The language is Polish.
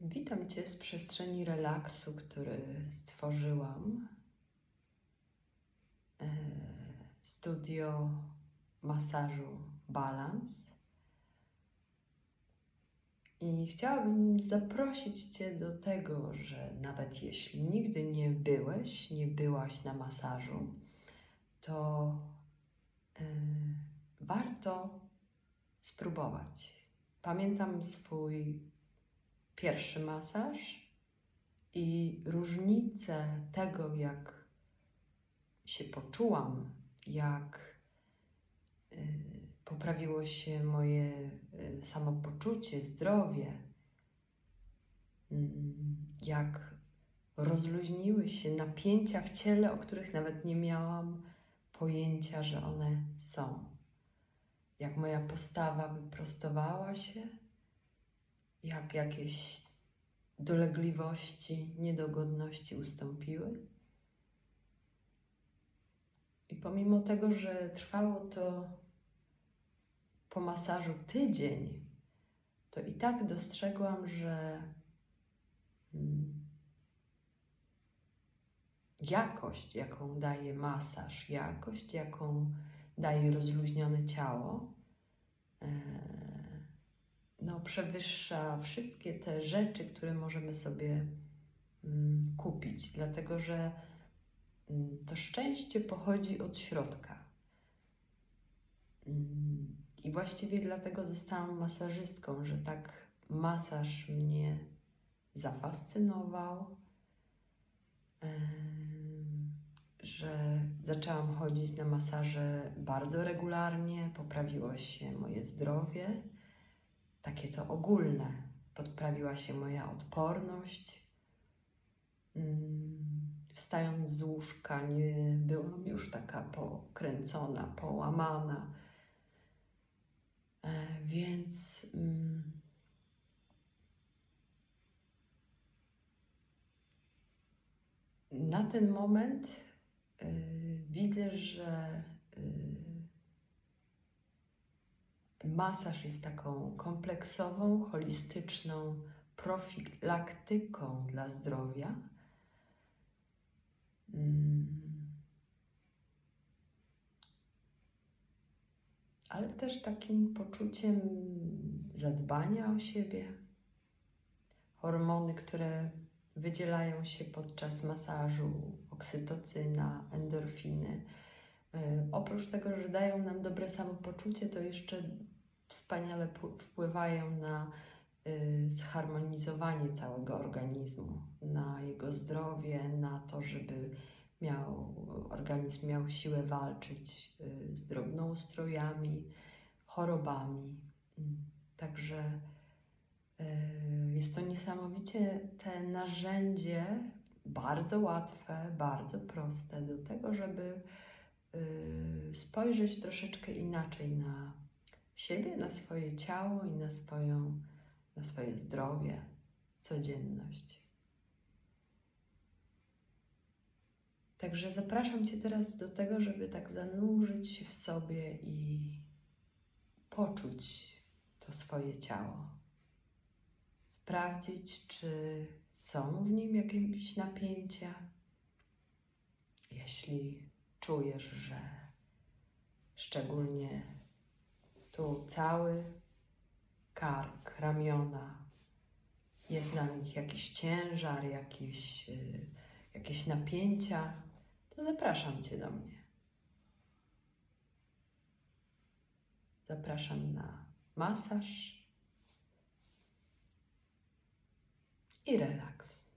Witam Cię z przestrzeni relaksu, który stworzyłam. E, Studio masażu Balance. I chciałabym zaprosić Cię do tego, że nawet jeśli nigdy nie byłeś, nie byłaś na masażu, to e, warto spróbować. Pamiętam swój pierwszy masaż i różnicę tego, jak się poczułam, jak y, poprawiło się moje y, samopoczucie, zdrowie, mm, jak rozluźniły się napięcia w ciele, o których nawet nie miałam pojęcia, że one są. Jak moja postawa wyprostowała się, jak jakieś dolegliwości, niedogodności ustąpiły. I pomimo tego, że trwało to po masażu tydzień, to i tak dostrzegłam, że mm, jakość, jaką daje masaż, jakość, jaką daje rozluźnione ciało, e, przewyższa wszystkie te rzeczy, które możemy sobie mm, kupić, dlatego że mm, to szczęście pochodzi od środka. Mm, I właściwie dlatego zostałam masażystką, że tak masaż mnie zafascynował, że zaczęłam chodzić na masaże bardzo regularnie, poprawiło się moje zdrowie takie to ogólne. Podprawiła się moja odporność. Mm, Wstając z łóżka, nie byłam już taka pokręcona, połamana. E, Więc mm, na ten moment y, widzę, że y, masaż jest taką kompleksową, holistyczną profilaktyką dla zdrowia. Mm. Ale też takim poczuciem zadbania o siebie. Hormony, które wydzielają się podczas masażu, oksytocyna, endorfiny. Y, Oprócz tego, że dają nam dobre samopoczucie, to jeszcze wspaniale wpływają na y, zharmonizowanie całego organizmu, na jego zdrowie, na to, żeby miał, organizm miał siłę walczyć y, z drobnoustrojami, chorobami. Mm, Także y, jest to niesamowicie te narzędzie, bardzo łatwe, bardzo proste do tego, żeby spojrzeć troszeczkę inaczej na siebie, na swoje ciało i na, swoją, na swoje zdrowie, codzienność. Także zapraszam Cię teraz do tego, żeby tak zanurzyć się w sobie i poczuć to swoje ciało. Sprawdzić, czy są w nim jakieś napięcia. Jeśli czujesz, że szczególnie tu cały kark, ramiona, jest na nich jakiś ciężar, jakieś, y, jakieś napięcia, to zapraszam Cię do mnie. Zapraszam na masaż i relaks.